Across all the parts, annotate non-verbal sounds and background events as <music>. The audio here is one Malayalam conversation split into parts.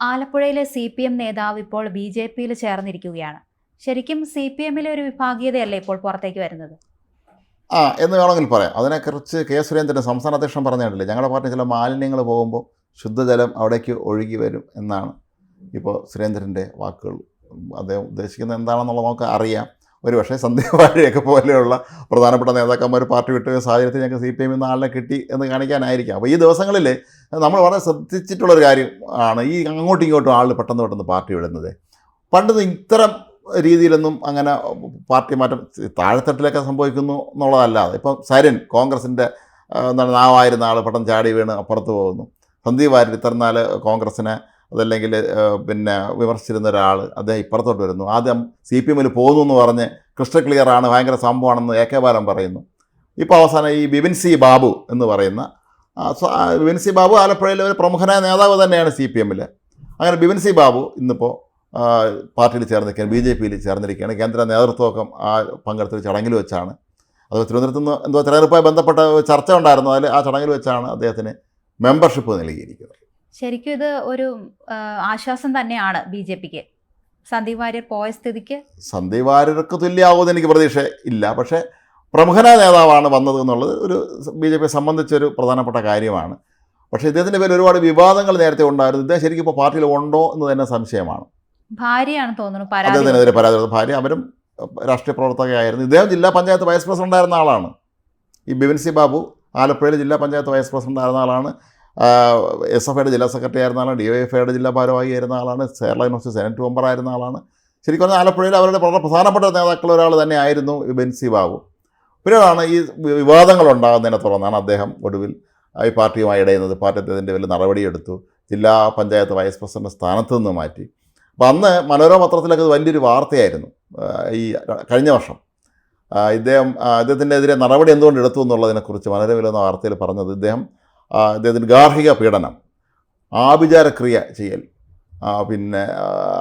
ആലപ്പുഴയിലെ സി പി എം നേതാവ് ഇപ്പോൾ ബി ജെ പിയിൽ ചേർന്നിരിക്കുകയാണ്. ശരിക്കും സി പി എമ്മിലെ ഒരു വിഭാഗീയതയല്ലേ ഇപ്പോൾ പുറത്തേക്ക് വരുന്നത്? ആ എന്ന് വേണമെങ്കിൽ പറയാം. അതിനെക്കുറിച്ച് കെ സുരേന്ദ്രൻ സംസ്ഥാന അധ്യക്ഷൻ പറഞ്ഞിട്ടില്ലേ? ഞങ്ങളുടെ പാർട്ടി ചില മാലിന്യങ്ങൾ പോകുമ്പോൾ ശുദ്ധജലം അവിടേക്ക് ഒഴുകി വരും എന്നാണ് ഇപ്പോൾ സുരേന്ദ്രന്റെ വാക്കുകൾ. അദ്ദേഹം ഉദ്ദേശിക്കുന്നത് എന്താണെന്നുള്ളത് നമുക്ക് അറിയാം. ഒരു പക്ഷേ സന്ദീപ് വാഴയൊക്കെ പോലെയുള്ള പ്രധാനപ്പെട്ട നേതാക്കന്മാർ പാർട്ടി വിട്ട സാഹചര്യത്തിൽ ഞങ്ങൾക്ക് സി പി എമ്മിൽ നിന്ന് ആളിനെ കിട്ടി എന്ന് കാണിക്കാനായിരിക്കാം. അപ്പോൾ ഈ ദിവസങ്ങളിൽ നമ്മൾ വളരെ ശ്രദ്ധിച്ചിട്ടുള്ളൊരു കാര്യം ആണ് ഈ അങ്ങോട്ടും ഇങ്ങോട്ടും ആൾ പെട്ടെന്ന് പെട്ടെന്ന് പാർട്ടി വിടുന്നത്. പണ്ട് ഇത്തരം രീതിയിലൊന്നും അങ്ങനെ പാർട്ടി മാറ്റം താഴെത്തട്ടിലൊക്കെ സംഭവിക്കുന്നു എന്നുള്ളതല്ലാതെ ഇപ്പം സരൻ കോൺഗ്രസിന്റെ എന്താണ് നാവായിരുന്ന ആൾ പെട്ടെന്ന് ചാടി വീണ് അപ്പുറത്ത് പോകുന്നു. സന്ദീപ് വാര്യർ ഇത്തരം നാൾ കോൺഗ്രസിനെ അതല്ലെങ്കിൽ പിന്നെ വിമർശിച്ചിരുന്ന ഒരാൾ അദ്ദേഹം ഇപ്പുറത്തോട്ട് വരുന്നു. ആദ്യം സി പി എമ്മിൽ പോകുന്നു എന്ന് പറഞ്ഞ് ക്രിസ്റ്റൽ ക്ലിയർ ആണ് ഭയങ്കര സംഭവമാണെന്ന് എ കെ ബാലൻ പറയുന്നു. ഇപ്പോൾ അവസാനം ഈ ബിപിൻ സി ബാബു എന്ന് പറയുന്ന ബിബിൻ സി ബാബു ആലപ്പുഴയിലെ ഒരു പ്രമുഖനായ നേതാവ് തന്നെയാണ് സി പി എമ്മിൽ അങ്ങനെ ബിപിൻ സി ബാബു ഇന്നിപ്പോൾ പാർട്ടിയിൽ ചേർന്നിരിക്കുകയാണ് ബി ജെ പിയിൽ ചേർന്നിരിക്കുകയാണ്. കേന്ദ്ര നേതൃത്വമൊക്കെ ആ പങ്കെടുത്ത ചടങ്ങിൽ വെച്ചാണ്. അത് തിരുവനന്തപുരത്ത് നിന്ന് എന്തോ തെരഞ്ഞെടുപ്പുമായി ബന്ധപ്പെട്ട ചർച്ച ഉണ്ടായിരുന്നു. അതിൽ ആ ചടങ്ങിൽ വെച്ചാണ് അദ്ദേഹത്തിന് മെമ്പർഷിപ്പ് നൽകിയിരിക്കുന്നത്. ശരിക്കും ഇത് ഒരു ആശ്വാസം തന്നെയാണ് ബി ജെ പിക്ക്. സന്ദീപ് വാര്യർ പോയ സ്ഥിതിക്ക്? സന്ദീപ് വാര്യർക്ക് തുല്യമാവുമെന്ന് എനിക്ക് പ്രതീക്ഷ ഇല്ല. പക്ഷേ പ്രമുഖനായ നേതാവാണ് വന്നത് എന്നുള്ളത് ഒരു ബി ജെ പിയെ സംബന്ധിച്ചൊരു പ്രധാനപ്പെട്ട കാര്യമാണ്. പക്ഷേ ഇദ്ദേഹത്തിന്റെ പേരിൽ ഒരുപാട് വിവാദങ്ങൾ നേരത്തെ ഉണ്ടായിരുന്നു. ഇദ്ദേഹം ശരിക്കും ഇപ്പോൾ പാർട്ടിയിൽ ഉണ്ടോ എന്ന് തന്നെ സംശയമാണ്. ഭാര്യയാണ് തോന്നുന്നു അദ്ദേഹത്തിനെതിരെ പരാതി ഭാര്യ അവരും രാഷ്ട്രീയ പ്രവർത്തകയായിരുന്നു. ഇദ്ദേഹം ജില്ലാ പഞ്ചായത്ത് വൈസ് പ്രസിഡന്റ് ആയിരുന്ന ആളാണ്. ഈ ബിവിൻസി ബാബു ആലപ്പുഴയിൽ ജില്ലാ പഞ്ചായത്ത് വൈസ് പ്രസിഡന്റ് ആയിരുന്ന ആളാണ്. എസ് എഫ് ഐയുടെ ജില്ലാ സെക്രട്ടറി ആയിരുന്ന ആളാണ് ഡി വൈ എഫ് ഐയുടെ ജില്ലാ ഭാരവാഹി ആയിരുന്ന ആളാണ് കേരള യൂണിവേഴ്സിറ്റി സെനറ്റ് മെമ്പർ ആയിരുന്ന ആളാണ്. ശരിക്കും പറഞ്ഞാൽ ആലപ്പുഴയിൽ അവരുടെ വളരെ പ്രധാനപ്പെട്ട നേതാക്കൾ ഒരാൾ തന്നെ ആയിരുന്നു ഈ ബിപിൻ സി ബാബു. പിന്നീടാണ് ഈ വിവാദങ്ങൾ ഉണ്ടാകുന്നതിനെ തുടർന്നാണ് അദ്ദേഹം ഒടുവിൽ ഈ പാർട്ടിയുമായി ഇടയുന്നത്. പാർട്ടി അദ്ദേഹത്തിന്റെ വലിയ നടപടിയെടുത്തു. ജില്ലാ പഞ്ചായത്ത് വൈസ് പ്രസിഡന്റ് സ്ഥാനത്ത് നിന്ന് മാറ്റി. അപ്പം അന്ന് മനോരമ പത്രത്തിലൊക്കെ ഇത് വലിയൊരു വാർത്തയായിരുന്നു ഈ കഴിഞ്ഞ വർഷം. ഇദ്ദേഹം അദ്ദേഹത്തിന്റെ എതിരെ നടപടി എന്തുകൊണ്ട് എടുത്തു എന്നുള്ളതിനെക്കുറിച്ച് മനോരമയിൽ എന്ന വാർത്തയിൽ പറഞ്ഞത് ഇദ്ദേഹം ആ, ഇദ്ദേഹത്തിന് ഗാർഹിക പീഡനം ആഭിചാരക്രിയ ചെയ്യൽ പിന്നെ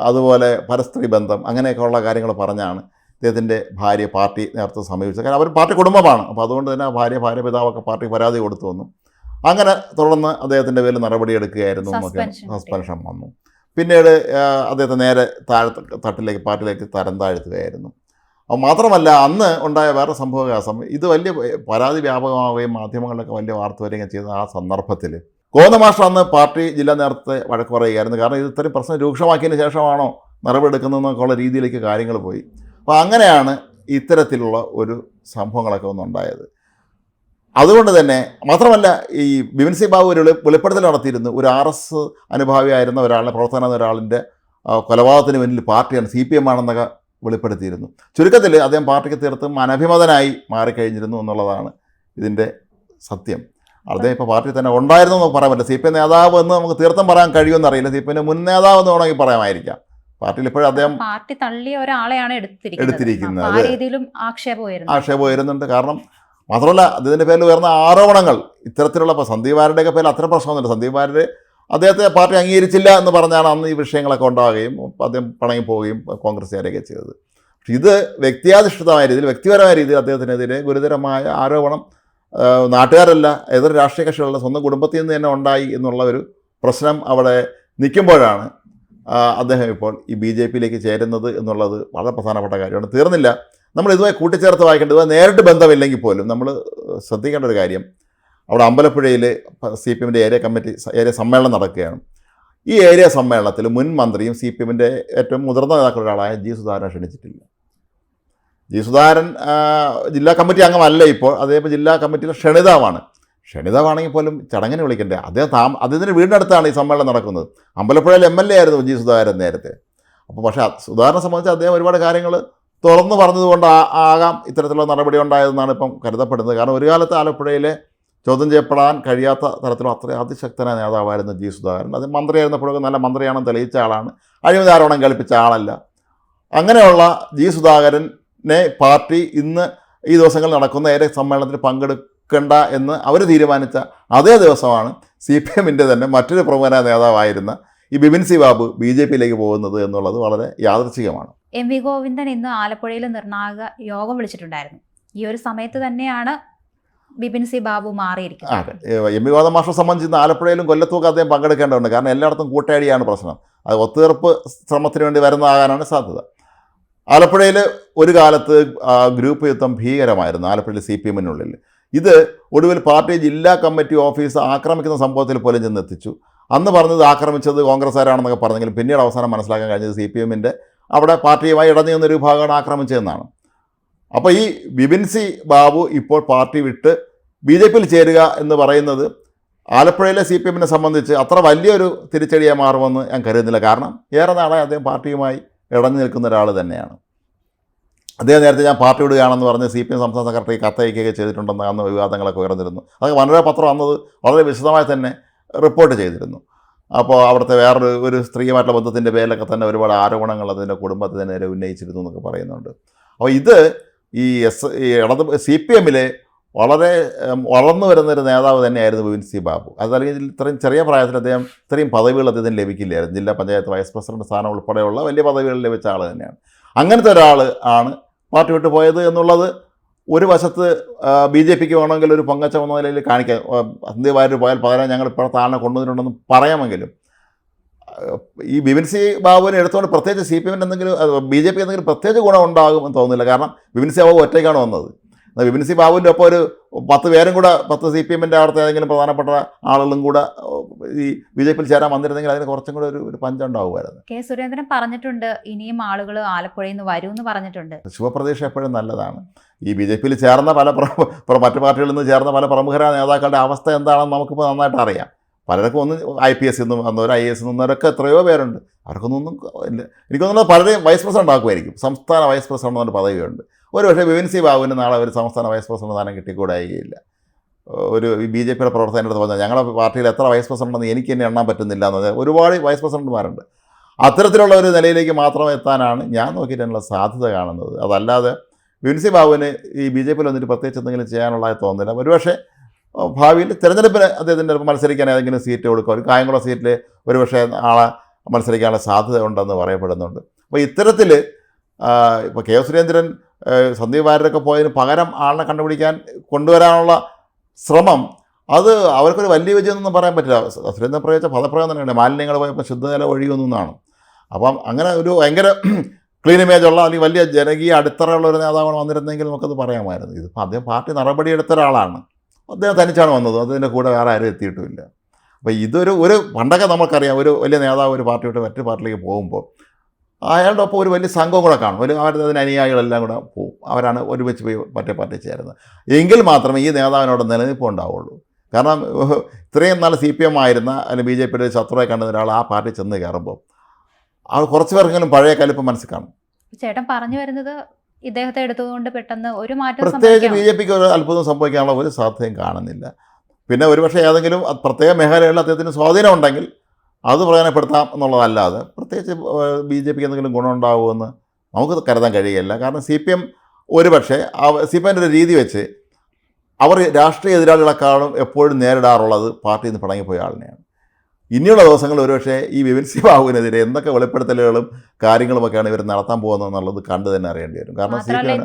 അതുപോലെ പരസ്ത്രീ ബന്ധം അങ്ങനെയൊക്കെയുള്ള കാര്യങ്ങൾ പറഞ്ഞാണ് ഇദ്ദേഹത്തിന്റെ ഭാര്യ പാർട്ടി നേരത്തെ സമീപിച്ചത്. കാരണം അവർ പാർട്ടി കുടുംബമാണ്. അപ്പോൾ അതുകൊണ്ട് തന്നെ ഭാര്യ ഭാര്യ പിതാവൊക്കെ പാർട്ടി പരാതി കൊടുത്തു വന്നു. അങ്ങനെ തുടർന്ന് അദ്ദേഹത്തിന്റെ പേരിൽ നടപടിയെടുക്കുകയായിരുന്നു എന്നൊക്കെ സസ്പെൻഷൻ വന്നു. പിന്നീട് അദ്ദേഹത്തെ നേരെ താഴെ തട്ടിലേക്ക് പാർട്ടിയിലേക്ക് തരം താഴ്ത്തുകയായിരുന്നു. മാത്രമല്ല അന്ന് ഉണ്ടായ വേറെ സംഭവവികാസം. ഇത് വലിയ പരാതി വ്യാപകമാവുകയും മാധ്യമങ്ങളിലൊക്കെ വലിയ വാർത്ത വരികയും ചെയ്ത ആ സന്ദർഭത്തിൽ. മാസ്റ്റർ അന്ന് പാർട്ടി ജില്ലാ നേതൃത്വത്തെ വഴക്ക് പറയുകയായിരുന്നു. കാരണം ഇത് ഇത്രയും പ്രശ്നം രൂക്ഷമാക്കിയതിന് ശേഷമാണോ നടപടിയെടുക്കുന്നതെന്നൊക്കെ ഉള്ള രീതിയിലേക്ക് കാര്യങ്ങൾ പോയി. അപ്പോൾ അങ്ങനെയാണ് ഇത്തരത്തിലുള്ള ഒരു സംഭവങ്ങളൊക്കെ ഒന്നുണ്ടായത് അതുകൊണ്ട് തന്നെ മാത്രമല്ല ഈ ബിപിൻ സി ബാബു ഒരു വെളി- വെളിപ്പെടുത്തൽ നടത്തിയിരുന്നു. ഒരു ആർ എസ് അനുഭാവിയായിരുന്ന ഒരാളുടെ പ്രവർത്തന ഒരാളിന്റെ കൊലപാതകത്തിന് പിന്നിൽ പാർട്ടിയാണ് സി പി എം ആണെന്നൊക്കെ വെളിപ്പെടുത്തിയിരുന്നു. ചുരുക്കത്തിൽ അദ്ദേഹം പാർട്ടിക്ക് തീർത്തും അനഭിമതനായി മാറിക്കഴിഞ്ഞിരുന്നു എന്നുള്ളതാണ് ഇതിന്റെ സത്യം. അദ്ദേഹം ഇപ്പോൾ പാർട്ടി തന്നെ ഉണ്ടായിരുന്നു എന്ന് പറയാൻ പറ്റില്ല. സി പി എം നേതാവ് എന്ന് നമുക്ക് തീർത്തും പറയാൻ കഴിയുമെന്ന് അറിയില്ല. സി പി എമ്മിന്റെ മുൻ നേതാവ് എന്ന് വേണമെങ്കിൽ പറയാമായിരിക്കാം. പാർട്ടിയിൽ ഇപ്പോഴും അദ്ദേഹം പാർട്ടി തള്ളിയ ഒരാളെയാണ് എടുത്തിരിക്കുന്നത്. രീതിയിലും ആക്ഷേപം ആക്ഷേപം ഉയരുന്നുണ്ട് കാരണം മാത്രമല്ല അദ്ദേഹത്തിന്റെ പേരിൽ ഉയർന്ന ആരോപണങ്ങൾ ഇത്തരത്തിലുള്ള ഇപ്പോൾ സന്ദീപ് ആരുടെയൊക്കെ പേരിൽ അത്ര പ്രശ്നമൊന്നുമില്ല. സന്ദീപ് വാര്യർ അദ്ദേഹത്തെ പാർട്ടി അംഗീകരിച്ചില്ല എന്ന് പറഞ്ഞാണ് അന്ന് ഈ വിഷയങ്ങളൊക്കെ ഉണ്ടാവുകയും അദ്ദേഹം പണങ്ങി പോവുകയും കോൺഗ്രസ്സുകാരെയൊക്കെ ചെയ്തത്. പക്ഷെ ഇത് വ്യക്തിയാധിഷ്ഠിതമായ രീതിയിൽ വ്യക്തിപരമായ രീതിയിൽ അദ്ദേഹത്തിനെതിരെ ഗുരുതരമായ ആരോപണം നാട്ടുകാരല്ല ഏതൊരു രാഷ്ട്രീയ കക്ഷികളുടെ സ്വന്തം കുടുംബത്തിൽ നിന്ന് തന്നെ ഉണ്ടായി എന്നുള്ള ഒരു പ്രശ്നം അവിടെ നിൽക്കുമ്പോഴാണ് അദ്ദേഹം ഇപ്പോൾ ഈ ബി ജെ പിയിലേക്ക് ചേരുന്നത് എന്നുള്ളത് വളരെ പ്രധാനപ്പെട്ട കാര്യമാണ്. തീർന്നില്ല. നമ്മൾ ഇതുമായി കൂട്ടിച്ചേർത്ത് വായിക്കേണ്ടത് നേരിട്ട് ബന്ധമില്ലെങ്കിൽ പോലും നമ്മൾ ശ്രദ്ധിക്കേണ്ട ഒരു കാര്യം അവിടെ അമ്പലപ്പുഴയിൽ സി പി എമ്മിന്റെ ഏരിയ കമ്മിറ്റി ഏരിയ സമ്മേളനം നടക്കുകയാണ്. ഈ ഏരിയ സമ്മേളനത്തിൽ മുൻ മന്ത്രിയും സി പി എമ്മിന്റെ ഏറ്റവും മുതിർന്ന നേതാക്കളിൽ ഒരാളായ ജി സുധാകരനെ ക്ഷണിച്ചിട്ടില്ല. ജി സുധാകരൻ ജില്ലാ കമ്മിറ്റി അംഗമല്ല ഇപ്പോൾ. അതേപോലെ ജില്ലാ കമ്മിറ്റിയിലെ ക്ഷണിതാവാണ്. ക്ഷണിതാവാണെങ്കിൽ പോലും ചടങ്ങിന് വിളിക്കണ്ടേ? അദ്ദേഹം താമ അദ്ദേഹത്തിന്റെ വീടിനടുത്താണ് ഈ സമ്മേളനം നടക്കുന്നത്. അമ്പലപ്പുഴയിൽ എം എൽ എ ആയിരുന്നു ജി സുധാകരൻ നേരത്തെ. അപ്പോൾ പക്ഷേ സുധാകരനെ സംബന്ധിച്ച് അദ്ദേഹം ഒരുപാട് കാര്യങ്ങൾ തുറന്നു പറഞ്ഞതുകൊണ്ട് ആകാം ഇത്തരത്തിലുള്ള നടപടി ഉണ്ടായതെന്നാണ് ഇപ്പം കരുതപ്പെടുന്നത്. കാരണം ഒരു കാലത്ത് ആലപ്പുഴയിലെ ചോദ്യം ചെയ്യപ്പെടാൻ കഴിയാത്ത തരത്തിലുള്ള അത്ര അതിശക്തനായ നേതാവായിരുന്നു ജി സുധാകരൻ. അത് മന്ത്രിയായിരുന്നപ്പോഴൊക്കെ നല്ല മന്ത്രിയാണെന്ന് തെളിയിച്ച ആളാണ്. അഴിമതി ആരോപണം കൽപ്പിച്ച ആളല്ല. അങ്ങനെയുള്ള ജി സുധാകരനെ പാർട്ടി ഇന്ന് ഈ ദിവസങ്ങളിൽ നടക്കുന്ന ഏറെ സമ്മേളനത്തിൽ പങ്കെടുക്കണ്ട എന്ന് അവർ തീരുമാനിച്ച അതേ ദിവസമാണ് സി പി എമ്മിന്റെ തന്നെ മറ്റൊരു പ്രമുഖനായ നേതാവായിരുന്ന ഈ Bipin C Babu B J പിയിലേക്ക് പോകുന്നത് എന്നുള്ളത് വളരെ യാദർച്ഛികമാണ് എം വി ഗോവിന്ദൻ ഇന്ന് ആലപ്പുഴയിൽ നിർണായക യോഗം വിളിച്ചിട്ടുണ്ടായിരുന്നു. ഈ ഒരു സമയത്ത് തന്നെയാണ് ബിപിൻ സി ബാബു മാറിയിരിക്കും അതെ. എം വി ഗോതം മാഷെ സംബന്ധിച്ച് ആലപ്പുഴയിലും കൊല്ലത്തുമൊക്കെ അദ്ദേഹം പങ്കെടുക്കേണ്ടതുണ്ട്. കാരണം എല്ലായിടത്തും കൂട്ടയടിയാണ് പ്രശ്നം. അത് ഒത്തുതീർപ്പ് ശ്രമത്തിന് വേണ്ടി വരുന്നതാകാനാണ് സാധ്യത. ആലപ്പുഴയിൽ ഒരു കാലത്ത് ഗ്രൂപ്പ് യുദ്ധം ഭീകരമായിരുന്നു ആലപ്പുഴയിൽ സി പി എമ്മിനുള്ളിൽ ഇത് ഒടുവിൽ പാർട്ടി ജില്ലാ കമ്മിറ്റി ഓഫീസ് ആക്രമിക്കുന്ന സംഭവത്തിൽ പോലും ചെന്നെത്തിച്ചു. അന്ന് പറഞ്ഞത് ആക്രമിച്ചത് കോൺഗ്രസ്സുകാരാണെന്നൊക്കെ പറഞ്ഞെങ്കിലും പിന്നീട് അവസാനം മനസ്സിലാക്കാൻ കഴിഞ്ഞത് സി പി എമ്മിന്റെ അവിടെ പാർട്ടിയുമായി ഇടഞ്ഞു നിന്നൊരു വിഭാഗമാണ് ആക്രമിച്ചതെന്നാണ്. അപ്പോൾ ഈ ബിപിൻ സി ബാബു ഇപ്പോൾ പാർട്ടി വിട്ട് ബി ജെ പിയിൽ ചേരുക എന്ന് പറയുന്നത് ആലപ്പുഴയിലെ സി പി എമ്മിനെ സംബന്ധിച്ച് അത്ര വലിയൊരു തിരിച്ചടിയായി മാറുമെന്ന് ഞാൻ കരുതുന്നില്ല. കാരണം ഏറെ നാളെ അദ്ദേഹം പാർട്ടിയുമായി ഇടഞ്ഞു നിൽക്കുന്ന ഒരാൾ തന്നെയാണ്. അദ്ദേഹം നേരത്തെ ഞാൻ പാർട്ടി വിടുകയാണെന്ന് പറഞ്ഞ് സി പി എം സംസ്ഥാന സെക്രട്ടറി കത്തയക്കുകയൊക്കെ ചെയ്തിട്ടുണ്ടെന്ന് അന്ന് വിവാദങ്ങളൊക്കെ ഉയർന്നിരുന്നു. അത് മനോരമ പത്രം അന്നത് വളരെ വിശദമായി തന്നെ റിപ്പോർട്ട് ചെയ്തിരുന്നു. അപ്പോൾ അവിടുത്തെ വേറൊരു ഒരു സ്ത്രീയുമായിട്ടുള്ള ബന്ധത്തിന്റെ പേരിലൊക്കെ തന്നെ ഒരുപാട് ആരോപണങ്ങൾ അതിന്റെ കുടുംബത്തിന് നേരെ ഉന്നയിച്ചിരുന്നു എന്നൊക്കെ പറയുന്നുണ്ട്. അപ്പോൾ ഇത് ഈ എസ് ഈ ഇടത് സി പി എമ്മിലെ വളരെ വളർന്നു വരുന്നൊരു നേതാവ് തന്നെയായിരുന്നു വിപിൻ സി ബാബു. അതല്ലെങ്കിൽ ഇത്രയും ചെറിയ പ്രായത്തിൽ അദ്ദേഹം ഇത്രയും പദവികൾ അദ്ദേഹത്തിന് ലഭിക്കില്ലായിരുന്നു. ജില്ലാ പഞ്ചായത്ത് വൈസ് പ്രസിഡന്റ് സ്ഥാനം ഉൾപ്പെടെയുള്ള വലിയ പദവികൾ ലഭിച്ച ആൾ തന്നെയാണ്. അങ്ങനത്തെ ഒരാൾ ആണ് പാർട്ടി വിട്ടു പോയത് എന്നുള്ളത് ഒരു വശത്ത് ബി ജെ പിക്ക് വേണമെങ്കിൽ ഒരു പൊങ്ങച്ച എന്ന നിലയിൽ കാണിക്കാം. സന്ധ്യ പോയാൽ പകരം ഞങ്ങൾ ഇപ്പോൾ താഴെ കൊണ്ടുവന്നിട്ടുണ്ടെന്ന് പറയാമെങ്കിലും ഈ ബിപിൻ സി ബാബുവിനെ എടുത്തുകൊണ്ട് പ്രത്യേകിച്ച് സി പി എമ്മിന് എന്തെങ്കിലും ബി ജെ പി എന്തെങ്കിലും പ്രത്യേകിച്ച് ഗുണം ഉണ്ടാകുമെന്ന് തോന്നുന്നില്ല. കാരണം ബിപിൻ സി ബാബു ഒറ്റയ്ക്കാണ് വന്നത്. ബിപിൻ സി ബാബുവിന്റെ ഒപ്പം ഒരു പത്ത് പേരും കൂടെ പത്ത് സി പി എമ്മിന്റെ അവിടുത്തെ ഏതെങ്കിലും പ്രധാനപ്പെട്ട ആളുകളും കൂടെ ഈ ബി ജെ പിയിൽ ചേരാൻ വന്നിരുന്നെങ്കിൽ അതിന് കുറച്ചും കൂടെ ഒരു ഒരു പഞ്ചുണ്ടാവുമായിരുന്നു കെ സുരേന്ദ്രൻ പറഞ്ഞിട്ടുണ്ട് ഇനിയും ആളുകൾ ആലപ്പുഴയിൽ നിന്ന് വരും എന്ന് പറഞ്ഞിട്ടുണ്ട്. ശുഭപ്രതീക്ഷ എപ്പോഴും നല്ലതാണ്. ഈ ബി ജെ പിയിൽ ചേർന്ന പല മറ്റു പാർട്ടികളിൽ നിന്ന് ചേർന്ന പല പ്രമുഖരായ നേതാക്കളുടെ അവസ്ഥ എന്താണെന്ന് നമുക്കിപ്പോൾ നന്നായിട്ട് അറിയാം. പലർക്കും ഒന്ന് ഐ പി എസ് നിന്നും വന്നവർ ഐ എസ് നിന്നവരൊക്കെ എത്രയോ പേരുണ്ട്. അവർക്കൊന്നും ഒന്നും ഇല്ല. എനിക്ക് തോന്നുന്നത് പലരെയും വൈസ് പ്രസിഡന്റ് ആക്കുമായിരിക്കും. സംസ്ഥാന വൈസ് പ്രസിഡന്റ് എന്നൊരു പദവിയുണ്ട്. ഒരു പക്ഷേ വിപിൻ സി ബാബുവിന് നാളെ ഒരു സംസ്ഥാന വൈസ് പ്രസിഡന്റ് സ്ഥാനം കിട്ടിക്കൂടായില്ല ഒരു ബി ജെ പിയുടെ പ്രവർത്തകന്റെ അടുത്ത് പറഞ്ഞാൽ ഞങ്ങളുടെ പാർട്ടിയിൽ എത്ര വൈസ് പ്രസിഡന്റ് ഉണ്ടെന്ന് എനിക്ക് തന്നെ എണ്ണാൻ പറ്റുന്നില്ല എന്ന് പറഞ്ഞാൽ ഒരുപാട് വൈസ് പ്രസിഡന്റുമാരുണ്ട് അത്തരത്തിലുള്ള ഒരു നിലയിലേക്ക് മാത്രം എത്താനാണ് ഞാൻ നോക്കിയിട്ടുള്ള സാധ്യത കാണുന്നത്. അതല്ലാതെ വിൻസി ബാബുവിന് ഈ ബി ജെ പിയിൽ വന്നിട്ട് പ്രത്യേകിച്ച് എന്തെങ്കിലും ചെയ്യാനുള്ള തോന്നുന്നില്ല. ഒരുപക്ഷെ ഭാവിയിൽ തിരഞ്ഞെടുപ്പിന് അദ്ദേഹത്തിന്റെ മത്സരിക്കാൻ ഏതെങ്കിലും സീറ്റ് കൊടുക്കുക ഒരു കായംകുളം സീറ്റിൽ ഒരുപക്ഷെ ആളെ മത്സരിക്കാനുള്ള സാധ്യത ഉണ്ടെന്ന് പറയപ്പെടുന്നുണ്ട്. അപ്പോൾ ഇത്തരത്തിൽ ഇപ്പോൾ കെ സുരേന്ദ്രൻ സന്ദീപ് വാര്യരൊക്കെ പോയതിന് പകരം ആളിനെ കണ്ടുപിടിക്കാൻ കൊണ്ടുവരാനുള്ള ശ്രമം. അത് അവർക്കൊരു വലിയ വിജയമൊന്നും പറയാൻ പറ്റില്ല. സുരേന്ദ്രൻ പ്രയോഗിച്ച പദപ്രയോഗം തന്നെയാണ്. മാലിന്യങ്ങൾ പോയപ്പോൾ ശുദ്ധജല ഒഴിയുന്നതാണ് അപ്പം അങ്ങനെ ഒരു ഭയങ്കര <clears throat> ക്ലീൻ ഇമേജ് ഉള്ള അല്ലെങ്കിൽ വലിയ ജനകീയ അടിത്തറയുള്ള ഒരു നേതാവാണ് വന്നിരുന്നെങ്കിൽ നമുക്കത് പറയാമായിരുന്നു. ഇതിപ്പോൾ അദ്ദേഹം പാർട്ടി നടപടി എടുത്ത ഒരാളാണ്. അദ്ദേഹം തനിച്ചാണ് വന്നത്. അതിന്റെ കൂടെ വേറെ ആരും എത്തിയിട്ടുമില്ല. അപ്പോൾ ഇതൊരു ഒരു പണ്ടൊക്കെ നമുക്കറിയാം ഒരു വലിയ നേതാവ് ഒരു പാർട്ടി വിട്ട് മറ്റു പാർട്ടിയിലേക്ക് പോകുമ്പോൾ അയാളുടെ ഒപ്പം ഒരു വലിയ സംഘം കൂടെ കാണും. ഒരു അവരുടെ അതിന് അനുയായികളെല്ലാം കൂടെ പോവും. അവരാണ് ഒരുമിച്ച് പോയി മറ്റേ പാർട്ടി ചേരുന്നത്. എങ്കിൽ മാത്രമേ ഈ നേതാവിനോട് നിലനിൽപ്പ് ഉണ്ടാവുള്ളൂ കാരണം ഇത്രയും നാൾ സി പി എം ആയിരുന്ന അല്ലെങ്കിൽ ബി ജെ പിയുടെ ശത്രുവായി കണ്ടുന്ന ഒരാൾ ആ പാർട്ടി ചെന്ന് കയറുമ്പോൾ ആ കുറച്ച് പേർക്കെങ്കിലും പഴയ കലിപ്പ് മനസ്സിൽ കാണും. ചേട്ടൻ പറഞ്ഞു വരുന്നത് ഇദ്ദേഹത്തെ എടുത്തുകൊണ്ട് പെട്ടെന്ന് ഒരു മാറ്റം പ്രത്യേകിച്ച് ബി ജെ പിക്ക് ഒരു അത്ഭുതം സംഭവിക്കാനുള്ള ഒരു സാധ്യതയും കാണുന്നില്ല. പിന്നെ ഒരുപക്ഷെ ഏതെങ്കിലും പ്രത്യേക മേഖലകളിൽ അദ്ദേഹത്തിന് സ്വാധീനം ഉണ്ടെങ്കിൽ അത് പ്രയോജനപ്പെടുത്താം എന്നുള്ളതല്ലാതെ പ്രത്യേകിച്ച് ബി ജെ പിക്ക് എന്തെങ്കിലും ഗുണമുണ്ടാകുമെന്ന് നമുക്ക് കരുതാൻ കഴിയില്ല കാരണം സി പി എം ഒരു പക്ഷേ സി പി എമ്മിന്റെ ഒരു രീതി വെച്ച് അവർ രാഷ്ട്രീയ എതിരാളികളെക്കാളും എപ്പോഴും നേരിടാറുള്ളത് പാർട്ടിയിൽ നിന്ന് പിണങ്ങിപ്പോയ ആളിനെയാണ്. ഇനിയുള്ള ദിവസങ്ങളിൽ ഒരുപക്ഷെ ഈ വിപിൻ സി ബാബുവിനെതിരെ എന്തൊക്കെ വെളിപ്പെടുത്തലുകളും കാര്യങ്ങളുമൊക്കെയാണ് ഇവർ നടത്താൻ പോകുന്നത് എന്നുള്ളത് കണ്ടു തന്നെ അറിയേണ്ടി വരും. കാരണം സി പി എം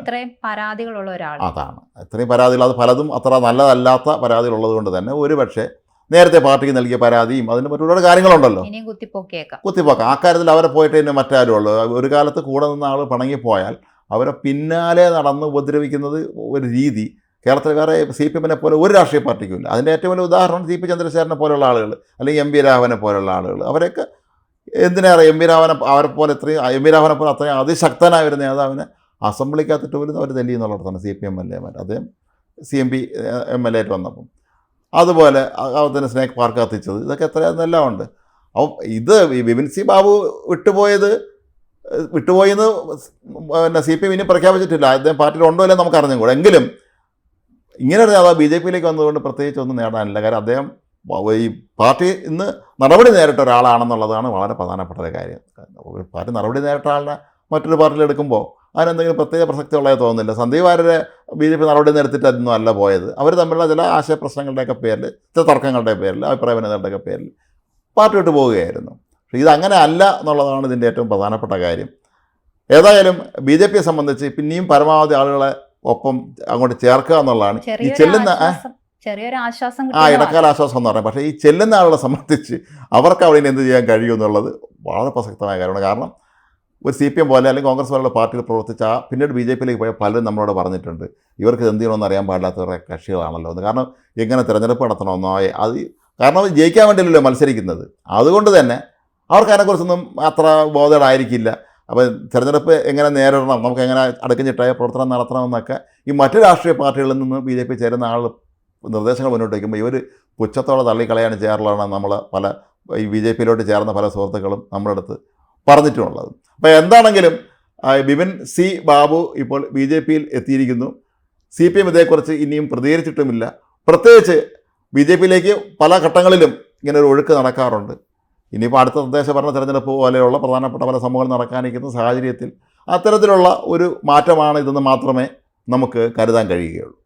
ഒരാൾ അതാണ്. ഇത്രയും പരാതികൾ അത് പലതും അത്ര നല്ലതല്ലാത്ത പരാതികളുള്ളത് കൊണ്ട് തന്നെ ഒരുപക്ഷെ നേരത്തെ പാർട്ടിക്ക് നൽകിയ പരാതിയും അതിന് ഒരുപാട് കാര്യങ്ങളുണ്ടല്ലോ. കുത്തിപ്പോക്കാം. ആ കാര്യത്തിൽ അവരെ പോയിട്ട് തന്നെ മറ്റാരും ഉള്ളു. ഒരു കാലത്ത് കൂടെ നിന്ന ആൾ പിണങ്ങിപ്പോയാൽ അവരെ പിന്നാലെ നടന്ന് ഉപദ്രവിക്കുന്നത് ഒരു രീതി. കേരളത്തിൽ വേറെ സി പി എമ്മിനെ പോലെ ഒരു രാഷ്ട്രീയ പാർട്ടിക്കും ഇല്ല. അതിന്റെ ഏറ്റവും വലിയ ഉദാഹരണം സി പി ചന്ദ്രശേഖരനെ പോലുള്ള ആളുകൾ അല്ലെങ്കിൽ എം വി രാഘവനെ പോലുള്ള ആളുകൾ അവരെയൊക്കെ എന്തിനേറെ എം വി രാഘവനെ അവരെ പോലെ ഇത്രയും എം വി രാഘവനെ പോലെ അത്രയും അതിശക്തനായ ഒരു നേതാവിനെ അസംബ്ലിക്കകത്തിട്ട് പോലും അവർ തെല്ലി എന്നുള്ളിടത്താണ് സി പി എം എൽ എമാർ അദ്ദേഹം C M P M L A ആയിട്ട് വന്നപ്പം. അതുപോലെ അതിന് സ്നേക്ക് പാർക്ക് കത്തിച്ചത്. ഇതൊക്കെ എത്രയെന്നെല്ലാം ഉണ്ട്. അപ്പം ഇത് വിപിൻ സി ബാബു വിട്ടുപോയത് വിട്ടുപോയെന്ന് പിന്നെ സി പി എം ഇനി പ്രഖ്യാപിച്ചിട്ടില്ല. അദ്ദേഹം പാർട്ടിയിൽ ഉണ്ടോ ഇല്ലെന്ന് നമുക്ക് അറിഞ്ഞുകൂടെ എങ്കിലും ഇങ്ങനെ ഒരു നേതാവ് ബി ജെ പിയിലേക്ക് വന്നതുകൊണ്ട് പ്രത്യേകിച്ച് ഒന്നും നേടാനില്ല. കാരണം അദ്ദേഹം ഈ പാർട്ടി ഇന്ന് നടപടി നേരിട്ട ഒരാളാണെന്നുള്ളതാണ് വളരെ പ്രധാനപ്പെട്ട ഒരു കാര്യം. ഒരു പാർട്ടി നടപടി നേരിട്ട ആളിനെ മറ്റൊരു പാർട്ടിയിൽ എടുക്കുമ്പോൾ അതിനെന്തെങ്കിലും പ്രത്യേക പ്രസക്തി ഉള്ളതായി തോന്നുന്നില്ല. Sandeep Warrier B J P നടപടി നേരിട്ടിട്ടൊന്നും അല്ല പോയത്. അവർ തമ്മിലുള്ള ചില ആശയ പ്രശ്നങ്ങളുടെയൊക്കെ പേരിൽ ചില തർക്കങ്ങളുടെ പേരിൽ അഭിപ്രായ ഭിന്നതകളുടെയൊക്കെ പേരിൽ പാർട്ടി വിട്ട് പോവുകയായിരുന്നു. പക്ഷേ ഇതങ്ങനെ അല്ല എന്നുള്ളതാണ് ഇതിന്റെ ഏറ്റവും പ്രധാനപ്പെട്ട കാര്യം. ഏതായാലും ബി ജെ പിയെ സംബന്ധിച്ച് പിന്നെയും പരമാവധി ആളുകളെ ഒപ്പം അങ്ങോട്ട് ചേർക്കുക എന്നുള്ളതാണ്. ഈ ചെല്ലുന്ന ചെറിയൊരു ആശ്വാസം ആ ഇടക്കാല ആശ്വാസം എന്ന് പറയാം. പക്ഷേ ഈ ചെല്ലുന്ന ആളുകളെ സംബന്ധിച്ച് അവർക്ക് അവിടെ ഇനി എന്ത് ചെയ്യാൻ കഴിയും എന്നുള്ളത് വളരെ പ്രസക്തമായ കാര്യമാണ്. കാരണം ഒരു സി പി എം പോലെ അല്ലെങ്കിൽ കോൺഗ്രസ് പോലുള്ള പാർട്ടിയിൽ പ്രവർത്തിച്ച പിന്നീട് ബി ജെ പിയിലേക്ക് പോയ പലരും നമ്മളോട് പറഞ്ഞിട്ടുണ്ട്. ഇവർക്ക് എന്ത് ചെയ്യണമെന്ന് അറിയാൻ പാടില്ലാത്ത കുറേ കക്ഷികളാണല്ലോ എന്ന്. കാരണം എങ്ങനെ തിരഞ്ഞെടുപ്പ് നടത്തണമെന്നോ അത് കാരണം ജയിക്കാൻ വേണ്ടിയല്ലോ മത്സരിക്കുന്നത്. അതുകൊണ്ട് തന്നെ അവർക്ക് അതിനെക്കുറിച്ചൊന്നും അത്ര ബോധേഡായിരിക്കില്ല അപ്പോൾ തിരഞ്ഞെടുപ്പ് എങ്ങനെ നേരിടണം നമുക്ക് എങ്ങനെ അടുക്കും ചിട്ടായ പ്രവർത്തനം നടത്തണമെന്നൊക്കെ ഈ മറ്റ് രാഷ്ട്രീയ പാർട്ടികളിൽ നിന്ന് ബി ജെ പി ചേരുന്ന ആൾ നിർദ്ദേശങ്ങൾ മുന്നോട്ട് വയ്ക്കുമ്പോൾ ഇവർ പുച്ഛത്തോടെ തള്ളിക്കളയാണ് ചേരലാണ് നമ്മൾ പല ഈ ബി ജെ പിയിലോട്ട് ചേർന്ന പല സുഹൃത്തുക്കളും നമ്മുടെ അടുത്ത് പറഞ്ഞിട്ടുമുള്ളത് അപ്പോൾ എന്താണെങ്കിലും ബിപിൻ സി ബാബു ഇപ്പോൾ ബി ജെ പിയിൽ എത്തിയിരിക്കുന്നു. സി പി എം ഇതേക്കുറിച്ച് ഇനിയും പ്രതികരിച്ചിട്ടുമില്ല. പ്രത്യേകിച്ച് ബി ജെ പിയിലേക്ക് പല ഘട്ടങ്ങളിലും ഇങ്ങനെ ഒരു ഒഴുക്ക് നടക്കാറുണ്ട്. ഇനിയിപ്പോൾ അടുത്ത തദ്ദേശ ഭരണ തെരഞ്ഞെടുപ്പ് പോലെയുള്ള പ്രധാനപ്പെട്ട പല സംഭവങ്ങൾ നടക്കാനിരിക്കുന്ന സാഹചര്യത്തിൽ അത്തരത്തിലുള്ള ഒരു മാറ്റമാണ് ഇതെന്ന് മാത്രമേ നമുക്ക് കരുതാൻ കഴിയുകയുള്ളൂ.